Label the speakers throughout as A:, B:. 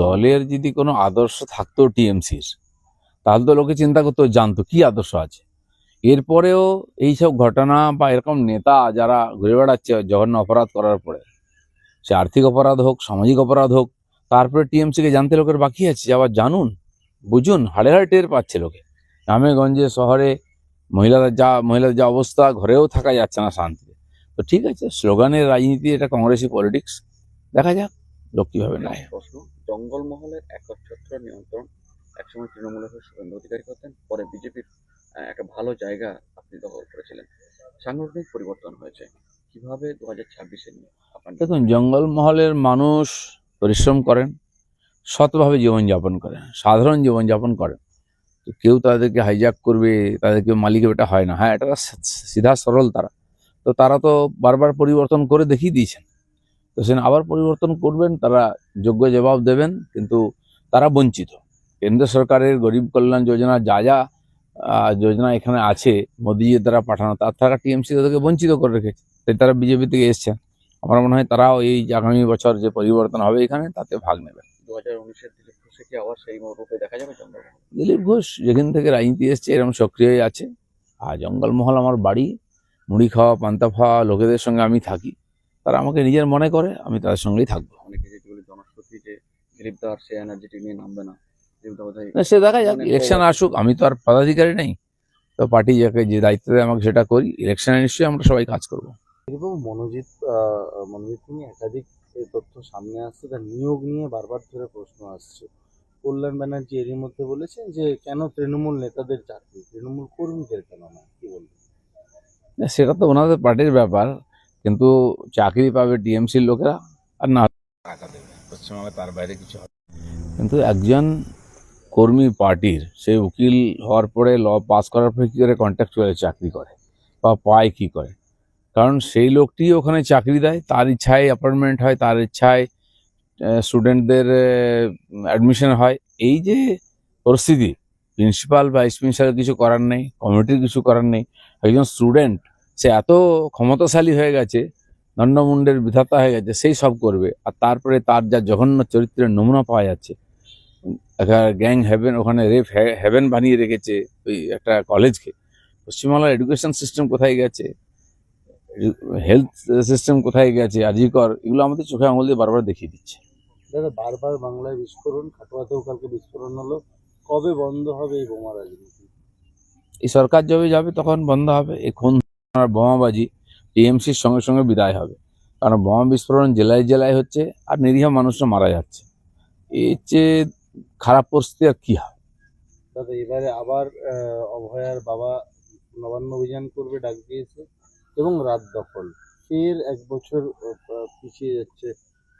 A: দলের যদি কোনো আদর্শ থাকতো টিএমসির, তাহলে তো লোকে চিন্তা করতো, জানতো কি আদর্শ আছে। এরপরেও এইসব ঘটনা বা এরকম নেতা যারা ঘুরে বেড়াচ্ছে জঘন্য অপরাধ করার পরে, সে আর্থিক অপরাধ হোক, সামাজিক অপরাধ হোক, তারপরে টিএমসিকে জানতে লোকের বাকি আছে আবার জানুন, বুঝুন, হাড়ে হাড়ে টের পাচ্ছে লোকে। গ্রামেগঞ্জে, শহরে মহিলাদের যা মহিলাদের যা অবস্থা, ঘরেও থাকা যাচ্ছে না শান্তিতে। তো ঠিক আছে, স্লোগানের রাজনীতি, এটা কংগ্রেসি পলিটিক্স, দেখা যাক। লোক কীভাবে নেয়
B: প্রশ্ন জঙ্গলমহলের একচ্ছত্র নিয়ন্ত্রণ একসময় তৃণমূলের হয়ে শুভেন্দু অধিকারী করতেন পরে বিজেপির একটা ভালো জায়গা আপনি দখল করেছিলেন। সাংগঠনিক পরিবর্তন হয়েছে কীভাবে দু হাজার ছাব্বিশে
A: দেখুন জঙ্গলমহলের মানুষ পরিশ্রম করেন সৎভাবে জীবনযাপন করেন সাধারণ জীবনযাপন করেন। তো কেউ তাদেরকে হাইজ্যাক করবে তাদেরকে মালিকের এটা হয় না। হ্যাঁ এটা সিধা সরল তারা। তো তারা তো বারবার পরিবর্তন করে দেখিয়ে দিয়েছেন। তো সেখানে আবার পরিবর্তন করবেন তারা যোগ্য জবাব দেবেন কিন্তু তারা বঞ্চিত। কেন্দ্র সরকারের গরিব কল্যাণ যোজনা যা যা যোজনা এখানে আছে মোদিজির দ্বারা পাঠানো তার থাকা টিএমসি তাদেরকে বঞ্চিত করে রেখেছে। তাই তারা বিজেপি থেকে এসছেন। আমার মনে হয় তারাও এই আগামী বছর যে পরিবর্তন হবে এখানে তাতে ভাগ নেবেন।
B: দু হাজার উনিশের দিলীপ ঘোষে কি আবার সেই রূপে দেখা যাবে
A: দিলীপ ঘোষ যেখান থেকে রাজনীতি এসছে এরকম সক্রিয় আছে। আর জঙ্গলমহল আমার বাড়ি মুড়ি খাওয়া পান্তা খাওয়া লোকেদের সঙ্গে আমি থাকি। তারা আমাকে নিজের মনে করে আমি তাদের সঙ্গেই থাকব।
B: না।
A: সে দেখা যাক ইলেকশন আসুক আমি তো আর পদাধিকারী নেই। তো পার্টি যাকে যে দায়িত্ব দেয় আমাকে সেটা করি ইলেকশনে নিশ্চয়ই আমরা সবাই কাজ করব।
C: এবং মনোজিৎ মনোজিৎ নিয়ে একাধিক তথ্য সামনে আসছে তার নিয়োগ নিয়ে বারবার ধরে প্রশ্ন আসছে। কল্যাণ ব্যানার্জি এরই মধ্যে বলেছেন যে কেন তৃণমূল নেতাদের চাকরি? তৃণমূল কর্মীদের কেন না কি বলবেন?
A: না, সেটা তো ওনাদের পার্টির ব্যাপার। কিন্তু চাকরি পাবে টিএমসির লোকেরা আর না টাকা দেবে। পশ্চিমবঙ্গে তার বাইরে কিছু হবে কিন্তু একজন কর্মী পার্টির সে উকিল হওয়ার পরে ল পাস করার পরে কী করে কন্ট্রাকচুয়াল চাকরি করে? বা পায় কী করে? কারণ সেই লোকটি ওখানে চাকরি দেয়, তার ইচ্ছায় অ্যাপয়েন্টমেন্ট হয়, তার ইচ্ছায় স্টুডেন্টদের অ্যাডমিশন হয়। এই যে পরিস্থিতি প্রিন্সিপাল বা প্রিন্সিপাল কিছু করার নেই কমিটির কিছু করার নেই, একজন স্টুডেন্ট সে এত ক্ষমতাশালী হয়ে গেছে দণ্ডমুণ্ডের বিধাতা হয়ে গেছে সেই সব করবে। আর তারপরে তার যা জঘন্য চরিত্রের নমুনা পাওয়া যাচ্ছে। গ্যাং হেভেন ওখানে রেপ হেভেন বানিয়ে রেখেছে ওই একটা কলেজকে। পশ্চিমবাংলার এডুকেশন সিস্টেম কোথায় গেছে? হেলথ সিস্টেম কোথায় গেছে? আজিকর এগুলো আমাদের চোখে আঙুল দিয়ে বারবার দেখিয়ে দিচ্ছে।
C: দাদা বারবার বাংলায় বিস্ফোরণ খাটোয়াতেও কালকে বিস্ফোরণ হলো। কবে বন্ধ হবে এই বোমা রাজনীতি?
A: এই সরকার যবে যাবে তখন বন্ধ হবে এই খুন বোমাবাজি টিএমসির সঙ্গে সঙ্গে বিদায় হবে। কারণ বোমা বিস্ফোরণ জেলায় জেলায় হচ্ছে আর নিরীহ মানুষরা মারা যাচ্ছে। এর চেয়ে খারাপ পরিস্থিতি আর কি হয়?
C: দাদা এবারে আবার অভয়ার বাবা নবান্ন অভিযান করবে ডাক দিয়েছে এবং রাত দখল। ফের এক বছর পিছিয়ে যাচ্ছে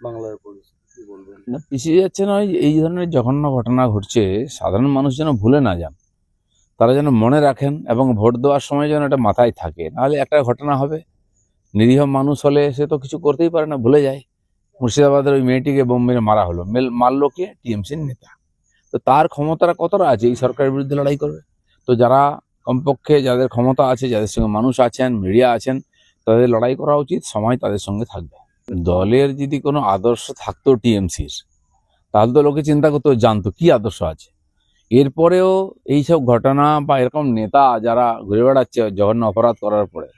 C: বাংলার পরিস্থিতি কি বলবেন?
A: না পিছিয়ে যাচ্ছে নয় এই ধরনের জঘন্য ঘটনা ঘটছে সাধারণ মানুষ যেন ভুলে না যান। তারা যেন মনে রাখেন এবং ভোট দেওয়ার সময় যেন এটা মাথায় থাকে। নাহলে একটা ঘটনা হবে, নিরীহ মানুষ হলে সে তো কিছু করতেই পারে না, ভুলে যায়। মুর্শিদাবাদের ওই মেয়েটিকে বোম মেরে মারা হলো, মেল, মারলো কে? টিএমসির নেতা। তো তার ক্ষমতাটা কতটা আছে? এই সরকারের বিরুদ্ধে লড়াই করবে? তো যারা কমপক্ষে যাদের ক্ষমতা আছে, যাদের সঙ্গে মানুষ আছেন, মিডিয়া আছেন, তাদের লড়াই করা উচিত, সময় তাদের সঙ্গে থাকবে। দলের যদি কোনো আদর্শ থাকতো টিএমসির, তাহলে তো লোকে চিন্তা করতো, জানতো কি আদর্শ আছে? এরপরেও এইসব ঘটনা বা এরকম নেতা যারা ঘুরে বেড়াচ্ছে জঘন্য অপরাধ করার পরে,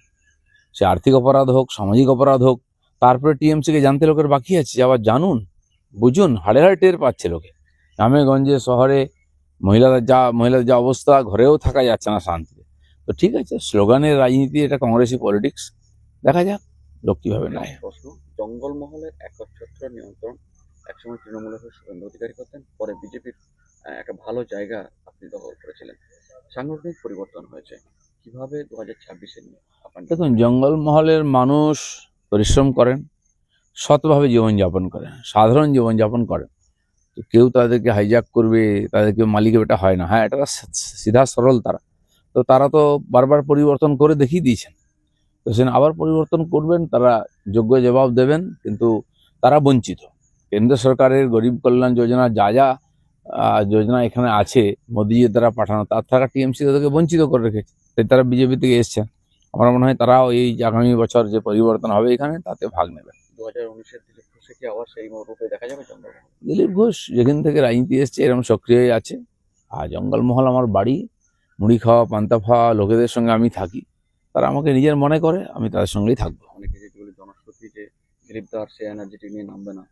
A: সে আর্থিক অপরাধ হোক, সামাজিক অপরাধ হোক, তারপরে টিএমসিকে জানতে লোকের বাকি আছে আবার জানুন, বুঝুন, হাড়ে হাড়ে টের পাচ্ছে লোকে। গ্রামে গঞ্জে শহরে মহিলাদের যা মহিলাদের যা অবস্থা, ঘরেও থাকা যাচ্ছে না শান্তিতে। তো ঠিক আছে, স্লোগানের রাজনীতি, এটা কংগ্রেসি পলিটিক্স, দেখা যাক লোক কীভাবে নেয়।
B: জঙ্গলমহলের একচ্ছত্র নিয়ন্ত্রণ, একসময় তৃণমূলের শুভেন্দু অধিকারী করতেন, পরে বিজেপির একটা ভালো জায়গা আপনি দখল করেছিলেন। সাংগঠনিক পরিবর্তন হয়েছে। কীভাবে দু হাজার ছাব্বিশে
A: দেখুন, জঙ্গলমহলের মানুষ পরিশ্রম করেন, সৎভাবে জীবনযাপন করেন, সাধারণ জীবনযাপন করেন। তো কেউ তাদেরকে হাইজ্যাক করবে, তাদেরকে মালিক এটা হয় না। হ্যাঁ এটা সিধা সরল তারা। তো তারা তো বারবার পরিবর্তন করে দেখিয়ে দিয়েছেন। তো সেখানে আবার পরিবর্তন করবেন, তারা যোগ্য জবাব দেবেন, কিন্তু তারা বঞ্চিত। কেন্দ্র সরকারের গরিব কল্যাণ যোজনা যা যা যোজনা এখানে আছে মোদিজির দ্বারা পাঠানো। তার থাকা টিএমসি তাদেরকে বঞ্চিত করে রেখেছে তাই তারা বিজেপি থেকে এসছেন। আমার মনে হয় তারাও এই আগামী বছর যে পরিবর্তন হবে এখানে তাতে ভাগ নেবে।
B: দু হাজার উনিশের দিলীপ ঘোষ ঘোষে কি আবার সেই রূপে দেখা যাবে
A: দিলীপ ঘোষ যেখান থেকে রাজনীতি এসছে এরকম সক্রিয় আছে। আর জঙ্গলমহল আমার বাড়ি মুড়ি খাওয়া পান্তা খাওয়া লোকেদের সঙ্গে আমি থাকি। তারা আমাকে নিজের মনে করে আমি তাদের সঙ্গেই থাকব।
B: অনেকে যেগুলি জনশ্রুতি যে দিলীপদার সে এনার্জিটি নিয়ে নামবে না,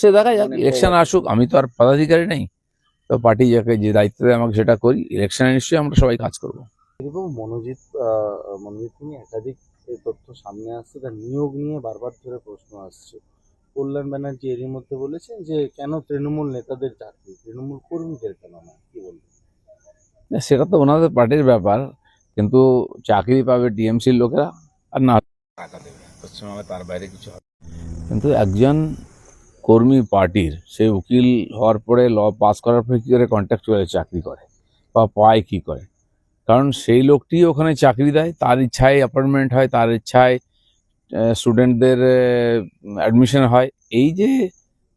A: সে দেখা যাক ইলেকশন আসুক আমি তো আর পদাধিকারী নেই। তো পার্টি যাকে যে দায়িত্ব দেয় আমাকে সেটা করি ইলেকশনে নিশ্চয়ই আমরা সবাই কাজ করব।
C: এবং মনোজিৎ মনোজিৎ নিয়ে একাধিক তথ্য সামনে আসছে তার নিয়োগ নিয়ে বারবার ধরে প্রশ্ন আসছে। কল্যাণ ব্যানার্জি এরই মধ্যে বলেছেন যে কেন তৃণমূল নেতাদের চাকরি? তৃণমূল কর্মীদের কেন না? কি বলবেন?
A: না, সেটা তো ওনাদের পার্টির ব্যাপার কিন্তু চাকরি পাবে টিএমসির লোকেরা আর না টাকা দেবে পশ্চিমবঙ্গে তার বাইরে কিছু হবে কিন্তু একজন কর্মী পার্টির সে উকিল হওয়ার পরে ল পাস করার পরে কী করে কন্ট্রাকচুয়ালে চাকরি করে? বা পায় কী করে? কারণ সেই লোকটি ওখানে চাকরি দেয়, তার ইচ্ছায় অ্যাপয়েন্টমেন্ট হয়, তার ইচ্ছায় স্টুডেন্টদের অ্যাডমিশন হয়। এই যে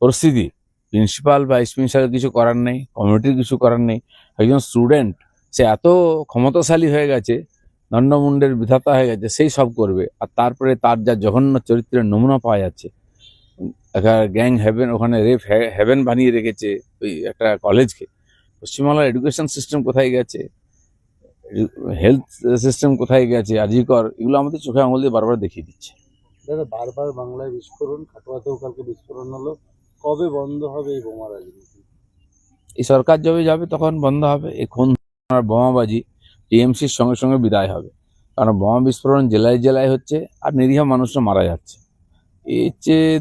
A: পরিস্থিতি প্রিন্সিপাল বা প্রিন্সিপাল কিছু করার নেই কমিটির কিছু করার নেই, একজন স্টুডেন্ট সে এত ক্ষমতাশালী হয়ে গেছে দণ্ডমুণ্ডের বিধাতা হয়ে গেছে, সেই সব করবে। আর তারপরে তার যা জঘন্য চরিত্রের নমুনা পাওয়া যাচ্ছে একটা গ্যাং হেভেন ওখানে রেপ হেভেন বানিয়ে রেখেছে ওই একটা কলেজকে পশ্চিমবাংলার এডুকেশন সিস্টেম কোথায় গেছে? হেলথ সিস্টেম কোথায় গেছে? আজিকর এগুলো আমাদের চোখে আঙুল দিয়ে বারবার দেখিয়ে দিচ্ছে।
C: দাদা বারবার বাংলায় বিস্ফোরণ খাটুয়াতেও কালকে বিস্ফোরণ হলো। কবে বন্ধ হবে এই বোমা রাজনীতি?
A: এই সরকার যবে যাবে তখন বন্ধ হবে। এই খুন আর বোমাবাজি টিএমসির সঙ্গে সঙ্গে বিদায় হবে। কারণ বোমা বিস্ফোরণ জেলায় জেলায় হচ্ছে আর নিরীহ মানুষরা মারা যাচ্ছে। এর চেয়ে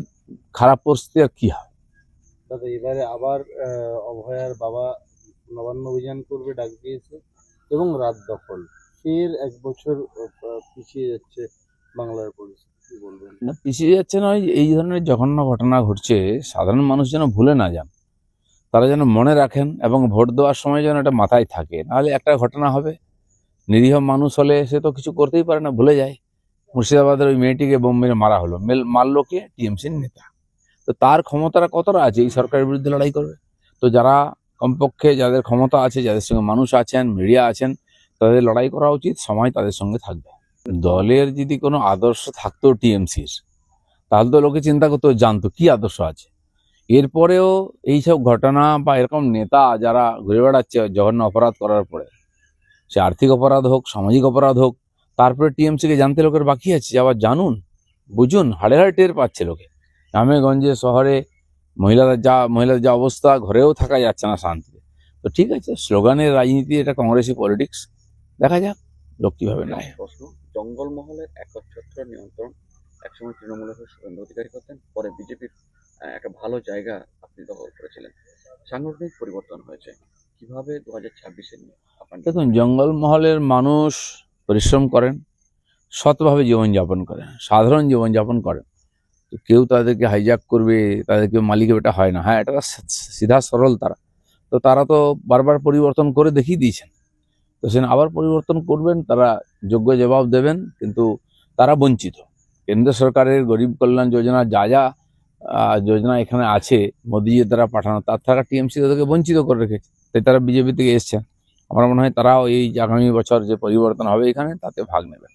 A: খারাপ পরিস্থিতি আর কি হয়?
C: দাদা এবারে আবার অভয়ার বাবা নবান্ন অভিযান করবে ডাক দিয়েছে এবং রাত দখল। ফের এক বছর পিছিয়ে যাচ্ছে বাংলার পরিস্থিতি বলবেন?
A: না পিছিয়ে যাচ্ছে নয় এই ধরনের জঘন্য ঘটনা ঘটছে সাধারণ মানুষ যেন ভুলে না যান। তারা যেন মনে রাখেন এবং ভোট দেওয়ার সময় যেন এটা মাথায় থাকে। নাহলে একটা ঘটনা হবে নিরীহ মানুষ হলে সে তো কিছু করতেই পারে না ভুলে যায়। মুর্শিদাবাদের ওই মেয়েটিকে বোম মেরে মারা হলো। মেল মারলো কে? টিএমসির নেতা। তো তার ক্ষমতাটা কতটা আছে? এই সরকারের বিরুদ্ধে লড়াই করবে? তো যারা কমপক্ষে যাদের ক্ষমতা আছে, যাদের সঙ্গে মানুষ আছেন, মিডিয়া আছেন, তাদের লড়াই করা উচিত, সময় তাদের সঙ্গে থাকবে। দলের যদি কোনো আদর্শ থাকতো টিএমসির, তাহলে তো লোকে চিন্তা করতো, জানতো কি আদর্শ আছে। এরপরেও এইসব ঘটনা বা এরকম নেতা যারা ঘুরে বেড়াচ্ছে, জঘন্য অপরাধ করার পরে, সে আর্থিক অপরাধ হোক, সামাজিক অপরাধ হোক তারপরে টিএমসিকে জানতে লোকের বাকি আছে আবার জানুন বুঝুন হাড়ে হাড়ে টের পাচ্ছে লোকে। গ্রামে গঞ্জে শহরে মহিলাদের যা মহিলাদের যা অবস্থা ঘরেও থাকা যাচ্ছে না শান্তিতে। তো ঠিক আছে স্লোগানের রাজনীতি এটা কংগ্রেসি পলিটিক্স। দেখা যাক লোক কীভাবে নেয়।
B: জঙ্গলমহলের একচ্ছত্র নিয়ন্ত্রণ একসময় তৃণমূলের শুভেন্দু অধিকারী করতেন পরে বিজেপির একটা ভালো জায়গা আপনি দখল করেছিলেন। সাংগঠনিক পরিবর্তন হয়েছে কীভাবে দু হাজার ছাব্বিশে
A: দেখুন জঙ্গলমহলের মানুষ পরিশ্রম করেন, সৎভাবে জীবনযাপন করেন, সাধারণ জীবনযাপন করেন। তো কেউ তাদেরকে হাইজ্যাক করবে, তাদেরকে মালিক এটা হয় না। হ্যাঁ এটা সিধা সরল তারা। তো তারা তো বারবার পরিবর্তন করে দেখিয়ে দিয়েছেন। তো সে আবার পরিবর্তন করবেন, তারা যোগ্য জবাব দেবেন, কিন্তু তারা বঞ্চিত। কেন্দ্র সরকারের গরিব কল্যাণ যোজনা যা যা যোজনা এখানে আছে, মোদিজির দ্বারা পাঠানো, তার থাকা টিএমসি তাদেরকে বঞ্চিত করে রেখেছে। তাই তারা বিজেপি থেকে এসছেন। আমার মনে হয় তারাও এই যে আগামী বছর যে পরিবর্তন হবে এখানে, তাতে ভাগ নেবে